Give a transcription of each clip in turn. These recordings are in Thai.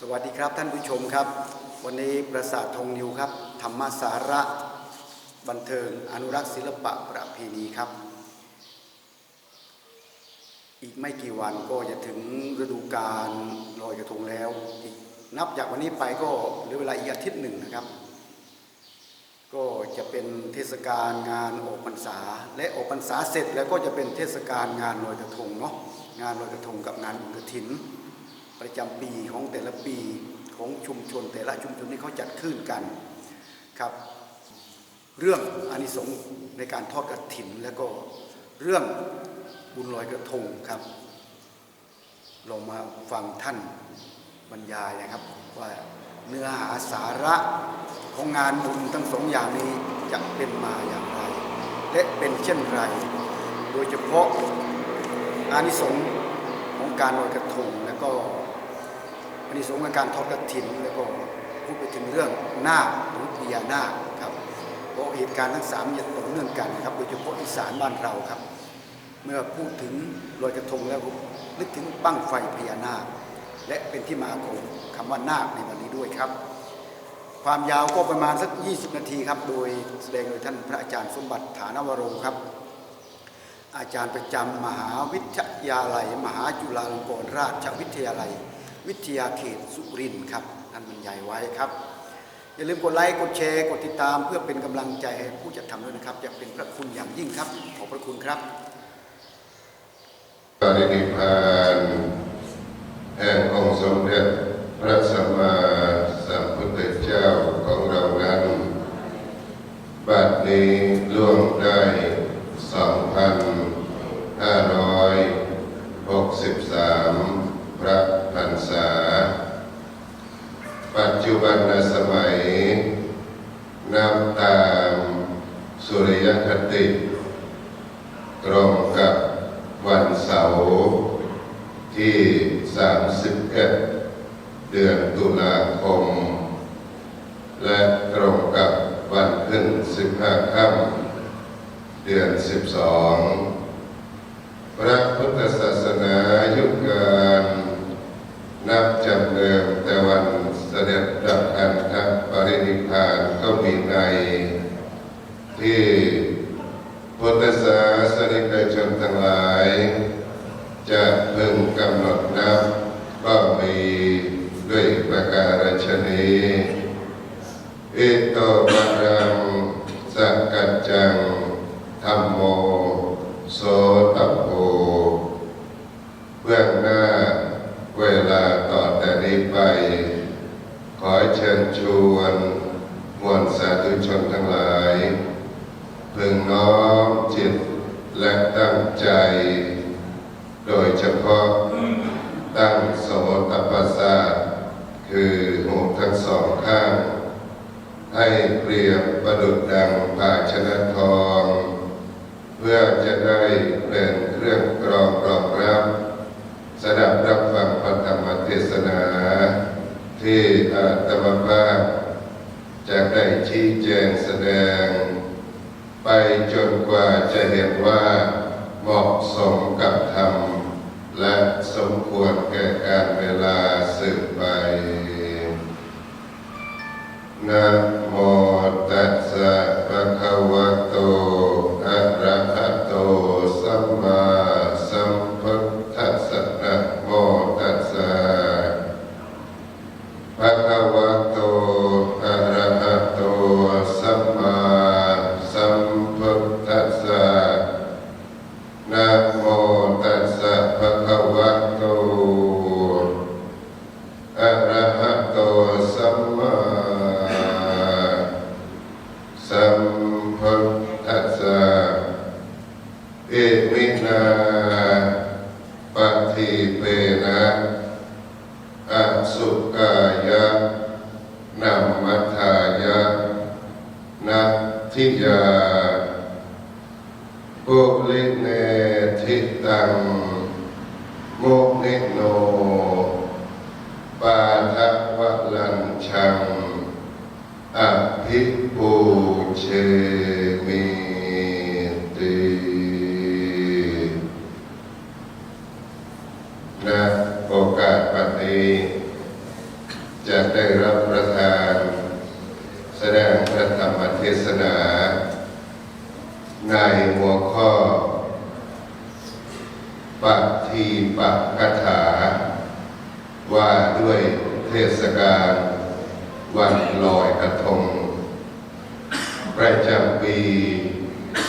สวัสดีครับท่านผู้ชมครับ วันนี้ประสาททองนิวครับ ธรรมสาระ บันเทิงอนุรักษ์ศิลปะประเพณีครับ อีกไม่กี่วันก็จะถึงฤดูกาลลอยกระทงแล้วอีกนับจากวันนี้ไปก็เหลือเวลาอีกอาทิตย์หนึ่งนะครับ ก็จะเป็นเทศกาลงานออกพรรษา และออกพรรษาเสร็จแล้วก็จะเป็นเทศกาลงานลอยกระทงเนาะงานลอยกระทงกับงานบุญกฐิน ประจำปีของแต่ละปีของชุมชน แต่ละชุมชนที่เขาจัดขึ้นกันครับเรื่องอานิสงส์ในการทอดกระถิน แล้วก็เรื่องบุญลอยกระทงครับลองมาฟังท่านบรรยายนะครับว่าเนื้อหาสาระของงานบุญทั้งสองอย่างนี้จะเป็นมาอย่างไร และเป็นเช่นไร โดยเฉพาะอานิสงส์ของการลอยกระทงแล้วก็ อานิสงส์การทอดกระถินแล้วก็พูดไปถึงเรื่องนาหรือพญานาครับเพราะเหตุการณ์ทั้งสามเนี่ยต่อเนื่องกันครับโดยเฉพาะอีสานบ้านเราครับ เมื่อพูดถึงลอยกระทงแล้วนึกถึงบั้งไฟพญานาคและเป็นที่มาของคำว่านาคในวันนี้ด้วยครับ ความยาวก็ประมาณสัก 20 นาทีครับ โดยแสดงโดยท่านพระอาจารย์สมบัติฐานวโรครับ อาจารย์ประจำมหาวิทยาลัย มหาจุฬาลงกรณราชวิทยาลัย วิทยาเขตสุรินทร์ครับท่านบรรยายไว้ครับ อย่าลืมกดไลค์กดแชร์กดติดตามเพื่อเป็นกำลังใจให้ผู้จัดทำด้วยนะครับ จะเป็นพระคุณอย่างยิ่งครับ ขอบพระคุณครับปรินิพานแห่งองค์สมเด็จพระสัมมาสัมพุทธเจ้าของเรานั้นบัดนี้ล่วงได้2,563 พระพรรษา ปัจจุบันสมัย นับตามสุริยคติ ตรงกับวันเสาร์ ที่ 31 เดือนตุลาคม และตรงกับวันขึ้น 15 ค่ำเดือน 12 พระพุทธศาสนายุคการนับจำเดิมแต่วันเสด็จดับขันธปรินิพานก็มีในที่พุทธศาสนิกชนทั้งหลาย จะพึงกำหนดนับก็มีด้วยประการฉนี้อิโตปรังสักกัจจังธรรมโมโสตโพเบื้องหน้าเวลาต่อแต่นี้ไป ขอเชิญชวนมวลสาธุชนทั้งหลาย พึงน้อมจิตและตั้งใจ โดยเฉพาะตั้งโสตประสาท คือหูทั้งสองข้าง ให้เปรียบประดุจดังภาชนะทอง เพื่อจะได้เป็นเครื่องกรองรองรับ สดับรับฟังพระธรรมเทศนา ที่อาตมาภาพจะได้ชี้แจงแสดง ไปจนกว่าจะเห็นว่าเห มกับธรรม และสมควรแก่การเวลาสืบไปนะโมตัสสะภะคะวะโต อะระหะโต สัมมา เอมินาปฏิเปนะ อสุกายะนัมมัทายะนัตทิยาปุลิเนทิตังโมนิโน ปาทะวะลันชัง อภิปูเชมิติณโอกาสปัจนี้ จะได้รับประทาน แสดงพระธรรมเทศนา ใน หัวข้อปฏิปักกถา ว่าด้วยเทศกาลวันลอยกระทง ประจำปี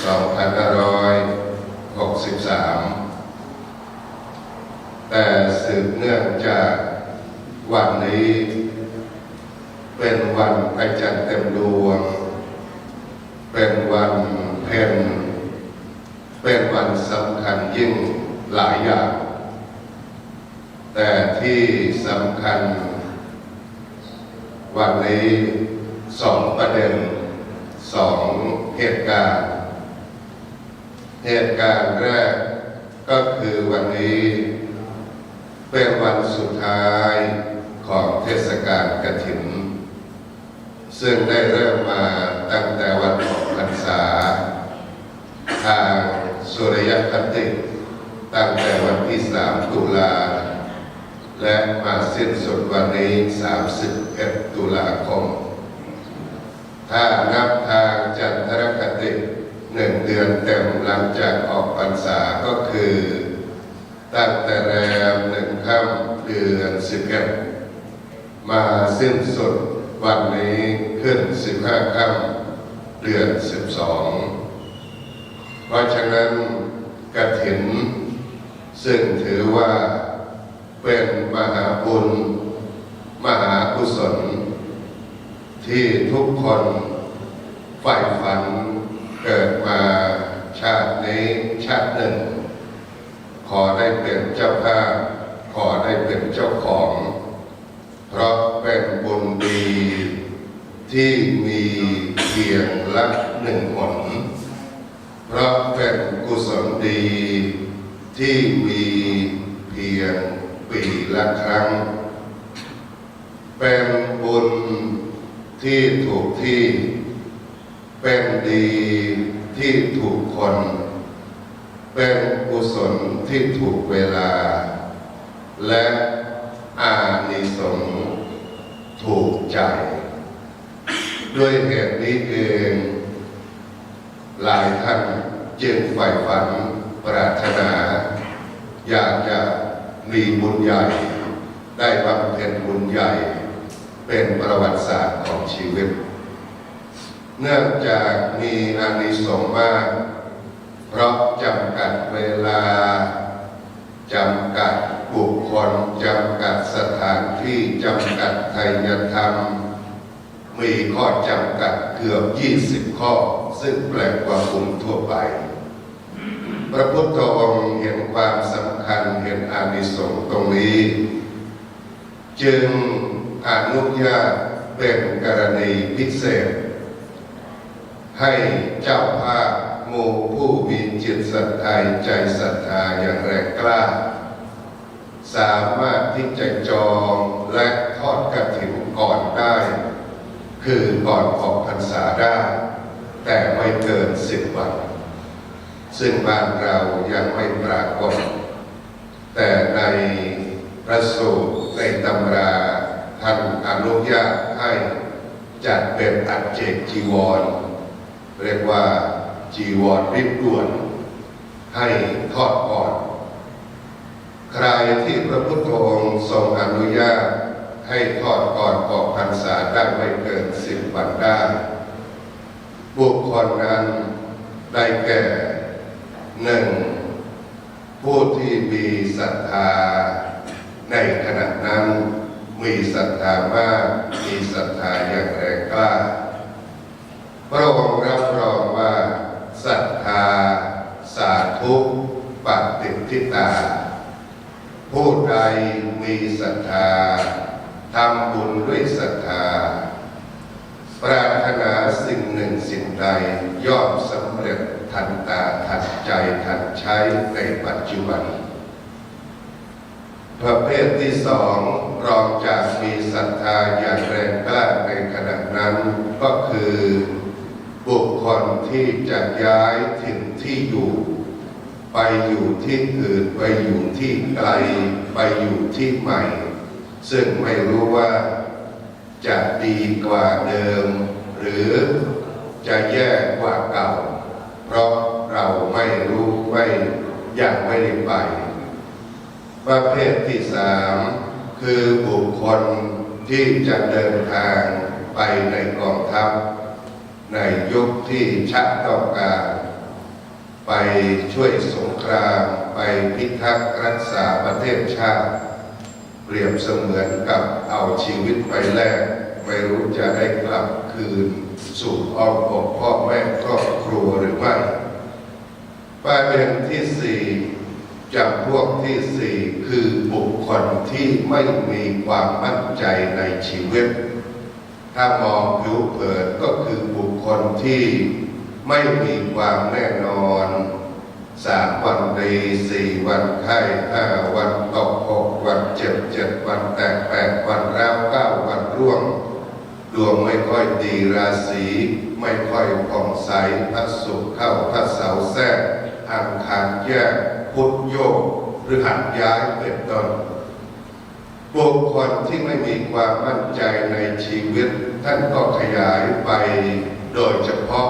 2563 แต่สืบเนื่องจากวันนี้เป็นวันพระจันทร์เต็มดวง เป็นวันเพ็ญ เป็นวันสำคัญยิ่งหลายอย่าง แต่ที่สำคัญ วันนี้สองประเด็นสองเหตุการณ์ เหตุการณ์แรกก็คือวันนี้เป็นวันสุดท้ายของเทศกาลกฐินซึ่งได้เริ่มมาตั้งแต่วันออกพรรษาทาง สุริยคติตั้งแต่วันที่ 3 ตุลา และมาสิ้นสุดวันนี้ 31 ตุลาคม ถ้านับทางจันทรคติหนึ่งเดือนเต็มหลังจากออกพรรษาก็คือ ตั้งแต่แรมหนึ่งค่ำเดือนสิบเอ็ดมาสิ้นสุดวันนี้ขึ้นสิบห้าค่ำเดือนสิบสอง เพราะฉะนั้นกถิน ซึ่งถือว่าเป็นมหาบุญ มหากุศล ที่ทุกคนใฝ่ฝันเกิดมาชาตินี้ชาติหนึ่ง ขอได้เป็นเจ้าภาพขอได้เป็นเจ้าของ เพราะเป็นบุญดีที่มีเพียงละหนึ่งหน เพราะเป็นกุศลดีที่มีเพียงปีละครั้ง เป็นบุญที่ถูกที่ เป็นดีที่ถูกคน เป็นกุศลที่ถูกเวลา และอานิสงส์ถูกใจ ด้วยเหตุนี้เอง หลายท่านจึงใฝ่ฝันปรารถนา อยากจะมีบุญใหญ่ ได้บำเพ็ญบุญใหญ่ เป็นประวัติศาสตร์ของชีวิต เนื่องจากมีอานิสงส์มาก เพราะจำกัดเวลาจำกัดบุคคลจำกัดสถานที่จำกัดไทยธรรม มีข้อจำกัดเกือบ 20 ข้อ ซึ่งแปลกกว่าบุญทั่วไป พระพุทธองค์เห็นความสำคัญเห็นอานิสงส์ตรงนี้ จึงอนุญาตเป็นกรณีพิเศษ ให้เจ้าภาพหมู่ผู้มีจิตศรัทธาใจศรัทธาอย่างแรงกล้า สามารถที่จะจองและทอดกระถิ่นก่อนได้ คือก่อนออกพรรษาได้ แต่ไม่เกินสิบวัน ซึ่งบ้านเรายังไม่ปรากฏ แต่ในพระสูตรในตำราท่านอนุญาตให้จัดเป็นอัจเจกจีวร เรียกว่าจีวรริบด่วน ให้ทอดก่อน ใครที่พระพุทธองค์ทรงอนุญาต ให้ทอดก่อนออกพรรษาได้ไม่เกินสิบวันได้ บุคคลนั้นได้แก่หนึ่งผู้ที่มีศรัทธาในขณะนั้นมีศรัทธามาก มีศรัทธาอย่างแรงกล้าพระองค์รับรองว่าศรัทธา สาธุปฏิทิตา ผู้ใดมีศรัทธา ทำบุญด้วยศรัทธา ปรารถนาสิ่งหนึ่งสิ่งใดย่อมสำเร็จทันตาทันใจทันใช้ในปัจจุบัน ประเภทที่สองรองจากมีศรัทธาอย่างแรงกล้าในขณะนั้นก็คือ บุคคลที่จะย้ายถิ่นที่อยู่ ไปอยู่ที่อื่นไปอยู่ที่ไกลไปอยู่ที่ใหม่ ซึ่งไม่รู้ว่าจะดีกว่าเดิม หรือจะแย่กว่าเก่า เพราะเราไม่รู้ไม่ยังไม่ได้ไป ประเภทที่สามคือบุคคลที่จะเดินทางไปในกองทัพ ในยุคที่ชักต้องการ ไปช่วยสงคราม ไปพิทักษ์รักษาประเทศชาติ เปรียบเสมือนกับเอาชีวิตไปแลกไม่รู้จะได้กลับคืน สู่อ้อมอกพ่อแม่ครอบครัวหรือไม่ประเด็นที่สี่จำพวกที่สี่คือบุคคลที่ไม่มีความมั่นใจในชีวิต ถ้ามองผิวเผินก็คือบุคคลที่ไม่มีความแน่นอนสามวันดีสี่วันไข้ห้าวันตกหก วันเจ็บเจ็ดวันแตกแปดวันร้าวเก้าวันร่วง ดวงไม่ค่อยดีราศีไม่ค่อยผ่องใสพระศุกร์เข้าพระเสาร์แทรกอังคารแยกพุทธโยกหรือหัดย้ายเป็นต้นบุคคลที่ไม่มีความมั่นใจในชีวิต ท่านก็ขยายไปโดยเฉพาะ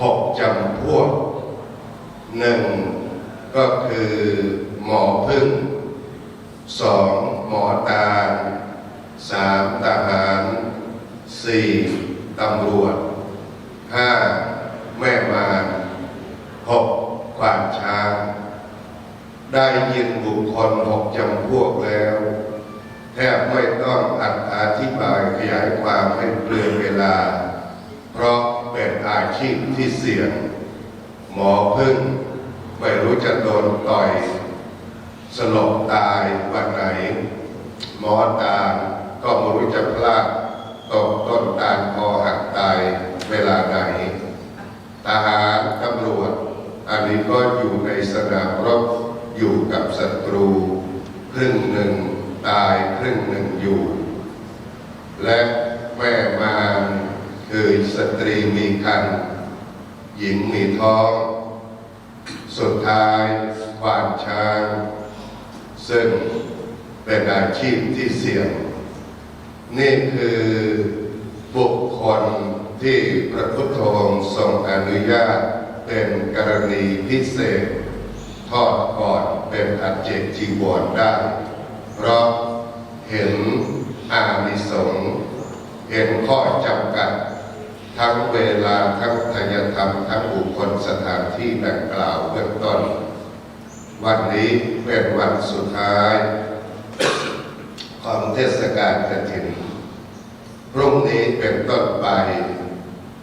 หกจำพวกหนึ่งก็คือหมอพึ่ง สองหมอตาลสามทหารสี่ตำรวจห้าแม่มารหกควานช้าง ได้ยินบุคคลหกจำพวกแล้ว แทบไม่ต้องอธิบายขยายความให้เปลืองเวลา เพราะเป็นอาชีพที่เสี่ยง หมอพึ่งไม่รู้จะโดนต่อย สลบตายวันไหน หมอตาก็ไม่รู้จะพลาดตกต้นตาลคอหักตายเวลาไหนทหารตำรวจ อันนี้ก็อยู่ในสนามรบอยู่กับศัตรู ครึ่งหนึ่งตายครึ่งหนึ่งอยู่ และแม่มารคือสตรีมีคันหญิงมีท้อง สุดท้ายควานช้าง ซึ่งเป็นอาชีพที่เสี่ยง นี่คือบุคคลที่พระพุทธองค์ทรงอนุญาตเป็นกรณีพิเศษ ทอดก่อนเป็นอัจเจกจีวรได้ เพราะเห็นอานิสงส์เห็นข้อจำกัด ทั้งเวลาทั้งทายธรรม ทั้งบุคคลสถานที่ดังกล่าวเบื้องต้น วันนี้เป็นวันสุดท้าย ของเทศกาลกฐินพรุ่งนี้เป็นต้นไป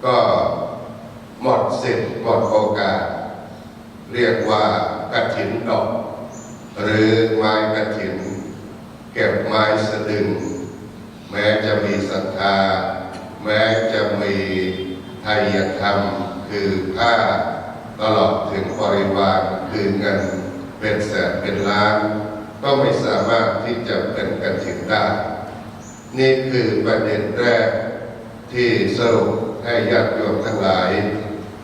ก็หมดสิทธิ์หมดโอกาส เรียกว่ากฐินดอก หรือไม้กฐิน เก็บไม้สะดึง แม้จะมีศรัทธา แม้จะมีไทยธรรม คือผ้าตลอดถึงบริวารคือเงิน เป็นแสนเป็นล้าน ก็ไม่สามารถที่จะเป็นกฐินได้ นี่คือประเด็นแรกที่สรุปให้ญาติโยมทั้งหลาย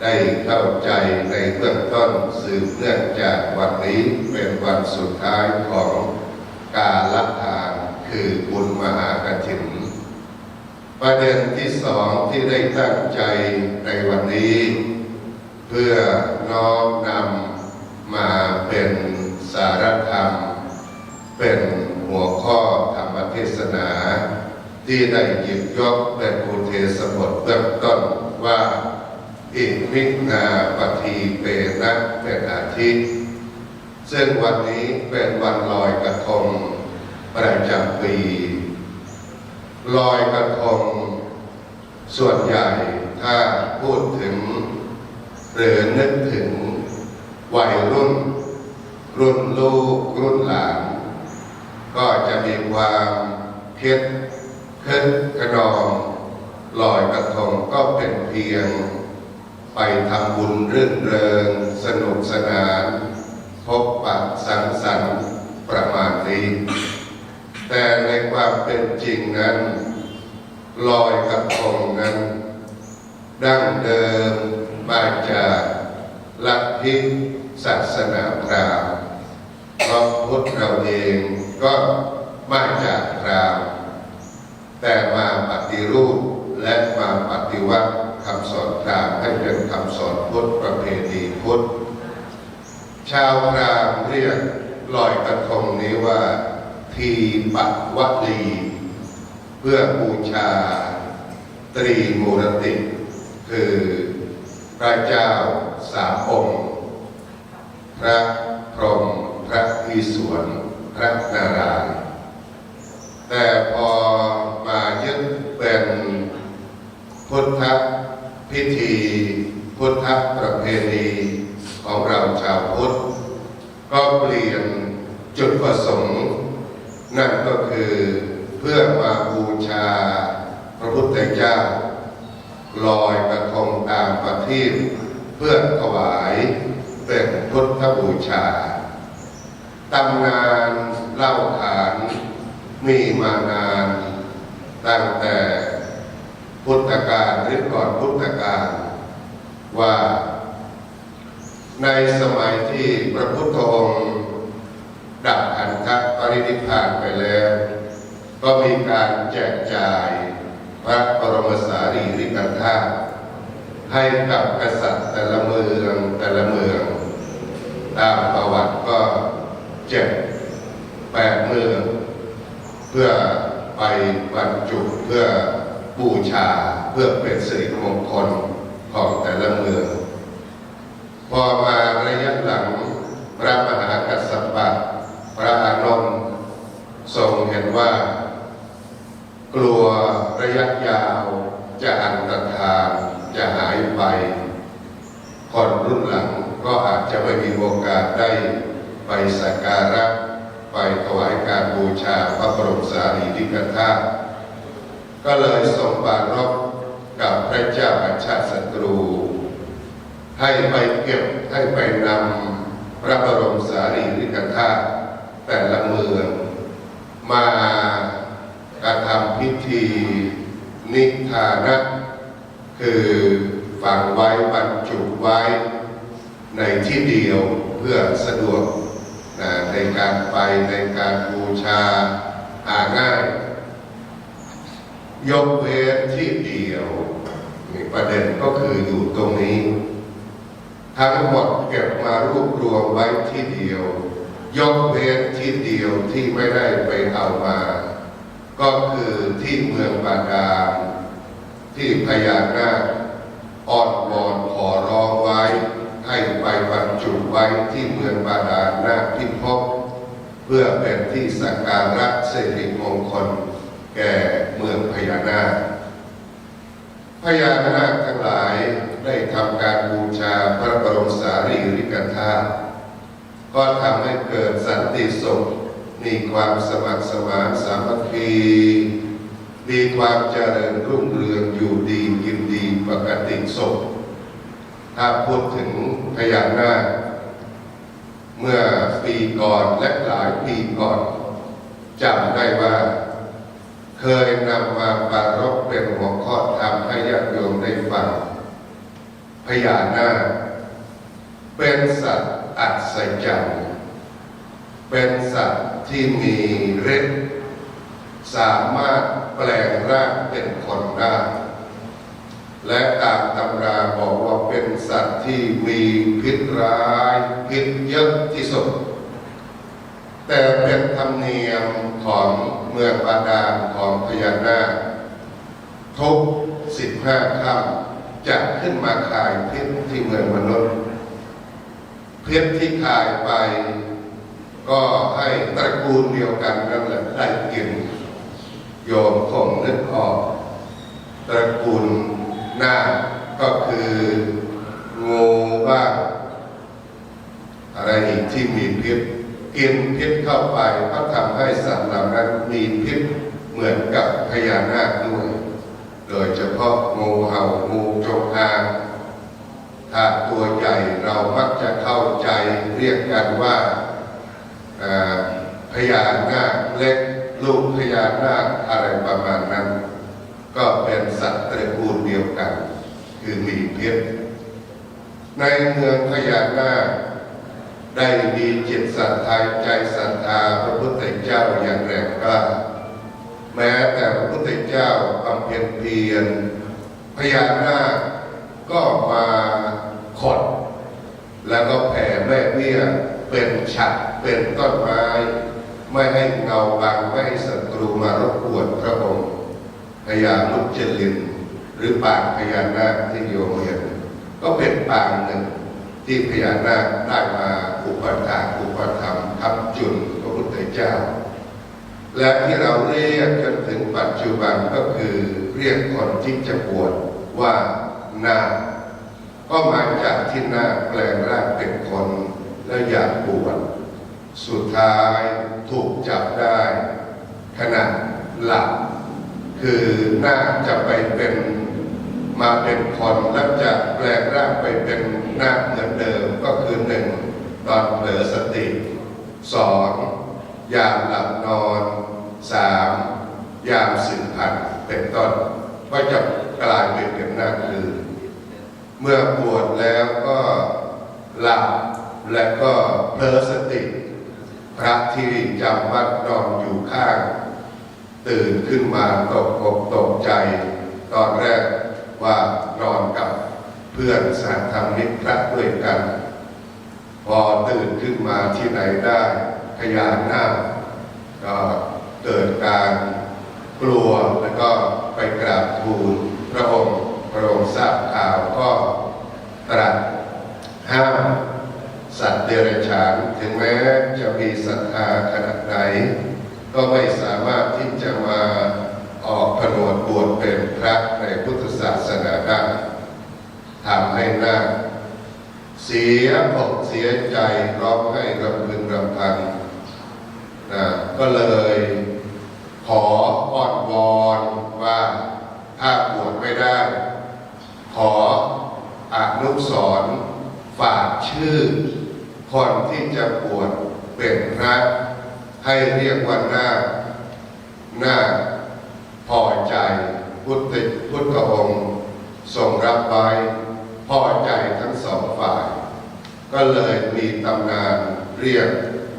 ได้เข้าใจในเบื้องต้นสืบเนื่องจากวันนี้เป็นวันสุดท้ายของการละทานคือบุญมหากฐินประเด็นที่สองที่ได้ตั้งใจในวันนี้ เพื่อน้อมนำ มาเป็นสารธรรม เป็นหัวข้อธรรมเทศนา ที่ได้หยิบยกเป็นอุเทศบทเบื้องต้นว่าอิมินาปทีเปนะเป็นอาทิตย์ซึ่งวันนี้เป็นวันลอยกระทงประจำปี ลอยกระทง ส่วนใหญ่ถ้าพูดถึง หรือนึกถึง วัยรุ่น รุ่นลูกรุ่นหลาน ก็จะมีความคิดคิดกระนองลอยกระทงก็เป็นเพียง ไปทำบุญรื่นเริง สนุกสนาน พบปะสังสรรค์ประมาณนี้ แต่ในความเป็นจริงนั้นลอยกระทงนั้น ดั้งเดิมมาจากลัทธิ ศาสนาพราหมณ์เพราะพุทธเราเองก็มาจากพราหมณ์แต่มาปฏิรูปและมาปฏิวัติคำสอนพราหมณ์ให้เป็นคำสอนพุทธประเพณีพุทธชาวพราหมณ์เรียกลอยกระทงนี้ว่า ทีปวัตวลี เพื่อบูชาตรีมูรติ คือพระเจ้าสามองค์ ระพรหมพระอิศวรพระนารายณ์แต่พอมายึดเป็นพุทธพิธีพุทธประเพณีของเราชาวพุทธ ก็เปลี่ยนจุดประสงค์ นั่นก็คือเพื่อมาบูชาพระพุทธเจ้า ลอยกระทงตามประทีปเพื่อถวาย เป็นพุทธบูชาตำนานเล่าขานมีมานาน ตั้งแต่พุทธกาลหรือก่อนพุทธกาลว่า ในสมัยที่พระพุทธองค์ดับขันธปรินิพพานไปแล้ว ก็มีการแจกจ่ายพระบรมสารีริกธาตุให้กับกษัตริย์แต่ละเมืองแต่ละเมือง ตามประวัติก็เจ็ดแปดเมืองเพื่อไปบรรจุเพื่อบูชาเพื่อเป็นสิริมงคลของแต่ละเมือง พอมาระยะหลังพระมหากัสสปะพระอานนท์ทรงเห็นว่า กลัวระยะยาวจะอันตรธานจะหายไปคนรุ่นหลัง ก็อาจจะไม่มีโอกาสได้ไปสักการะไปถวายการบูชาพระบรมสารีริกธาตุก็เลยทรงปรารภกับพระเจ้าอาชาติศัตรู ให้ไปเก็บให้ไปนำพระบรมสารีริกธาตุแต่ละเมืองมาการทำพิธีนิทานะ คือฝังไว้บรรจุไว้ ในที่เดียวเพื่อสะดวกนะในการไปในการบูชาหาง่าย ยกเว้นที่เดียวนี่ประเด็นก็คืออยู่ตรงนี้ ทั้งหมดเก็บมารวบรวมไว้ที่เดียว ยกเว้นที่เดียวที่ไม่ได้ไปเอามา ก็คือที่เมืองบาดาลที่พญานาคอ้อนวอนขอร้องไว้ ให้ไปบรรจุไว้ที่เมืองบาดาลนาพิภพเพื่อเป็นที่สักการะสิริมงคล แก่เมืองพญานาคพญานาคทั้งหลายได้ทำการบูชาพระบรมสารีริกธาตุก็ทำให้เกิดสันติสุขมีความสมัครสมานสามัคคีมีความเจริญรุ่งเรืองอยู่ดีกินดีปกติสุข ถ้าพูดถึงพญานาคเมื่อปีก่อนและหลายปีก่อนจำได้ว่า เคยนำมาปรารบเป็นหัวข้อธรรมให้ญาติโยมได้ฟังพญานาคเป็นสัตว์อัศจรรย์เป็นสัตว์ที่มีฤทธิ์สามารถแปลงร่างเป็นคนได้ และตามตำราบอกว่าเป็นสัตว์ที่มีพิษร้ายพิษเยอะที่สุด แต่เป็นธรรมเนียมของเมืองบาดาลของพญานาคทุกสิบห้าค่ำจะขึ้นมาขายเพชรที่เมืองมนุษย์เพชรที่ขายไป ก็ให้ตระกูลเดียวกันนั่นแหละได้กินโยมคงนึกออก ตระกูล หน้าก็คืองูบ้างอะไรอีกที่มีพิษกินพิษเข้าไปก็ทำให้สัตว์เหล่านั้นมีพิษเหมือนกับพญานาคด้วย โดยเฉพาะงูเห่างูจงอางถ้าตัวใหญ่เรามักจะเข้าใจเรียกกันว่าพญานาคเล็กลูกพญานาคอะไรประมาณนั้น เป็นสัตว์ตระกูลเดียวกัน คือมีพิษในเมืองพญานาคได้มีจิตศรัทธาใจศรัทธาพระพุทธเจ้าอย่างแรงกล้าแม้แต่พระพุทธเจ้าบำเพ็ญเพียรพญานาคก็มาขด แล้วก็แผ่แม่เบี้ยเป็นฉัดเป็นต้นไม้ ไม่ให้เงาบังไม่ให้ศัตรูมารบกวนพระองค์ พญามุจลินหรือปางพญานาคที่โยมเห็นก็เป็นปางหนึ่งที่พญานาคได้มาอุปถากอุปถัมทับจุนพระพุทธเจ้า และที่เราเรียกจนถึงปัจจุบันก็คือเรียกคนที่จะบวชว่านาคก็มาจากที่นาแปลงร่างเป็นคนแล้วอยากบวชสุดท้ายถูกจับได้ ขณะหลับ คือหน้าจะไปเป็นมาเป็นคนแล้วจะแปลงร่างไปเป็นหน้าเหมือนเดิมก็คือหนึ่งตอนเผลอสติสองยามหลับนอนสามยามสืบพันธุ์เป็นต้นก็จะกลายเป็นเป็นหน้าอื่นเมื่อบวชแล้วก็หลับและก็เพลอสติพระที่จำวัดนอนอยู่ข้าง ตื่นขึ้นมาตกอกตกใจ ตอนแรกว่านอนกับเพื่อนสาธรรมิกพระด้วยกัน พอตื่นขึ้นมาที่ไหนได้ขยานหน้าก็เกิดการกลัวแล้วก็ไปกราบทูลพระองค์พระองค์ทราบข่าวก็ตรัสห้ามสัตว์เดรัจฉานถึงแม้จะมีศรัทธาขนาดไหน ก็ไม่สามารถที่จะมาออกผนวดบวชเป็นพระในพุทธศาสนาได้ทำให้นาเสียอกเสียใจร้องให้รำพึงรำพันนะก็เลยขออ้อนวอนว่าถ้าบวชไม่ได้ ขออนุสรณ์ฝากชื่อ คนที่จะบวชเป็นพระ ให้เรียกว่าหน้าหน้าพอใจพุทธพุทธองค์ทรงรับไว้พอใจทั้งสองฝ่าย ก็เลยมีตำนานเรียก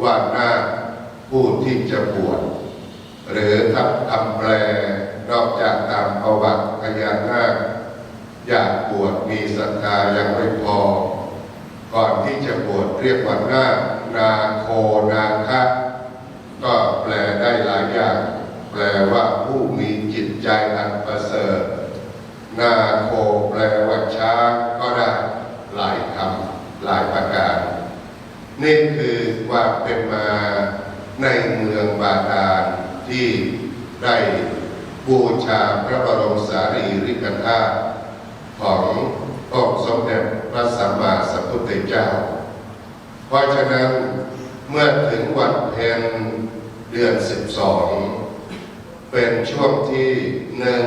ว่านาผู้ที่จะบวชหรือทับคำแปลนอกจากตามประวัติพญานาคอยากบวชมีศรัทธายังไม่พอ ก่อนที่จะบวชเรียกว่านานาโคนาคะก็แปลได้หลาย อย่าง แปลว่าผู้มีจิตใจอันประเสริฐนาโคแปลว่าช้างก็ได้หลายคำหลายประการ นี่คือความเป็นมาในเมืองบาดาลที่ได้บูชาพระบรมสารีริกธาตุขององค์สมเด็จพระสัมมาสัมพุทธเจ้า เพราะฉะนั้นเมื่อถึงวันเพ็ญ เดือนสิบสองเป็นช่วงที่หนึ่ง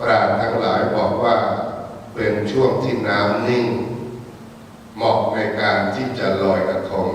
ปราชญ์ทั้งหลายบอกว่าเป็นช่วงที่น้ำนิ่ง เหมาะในการที่จะลอยกระทง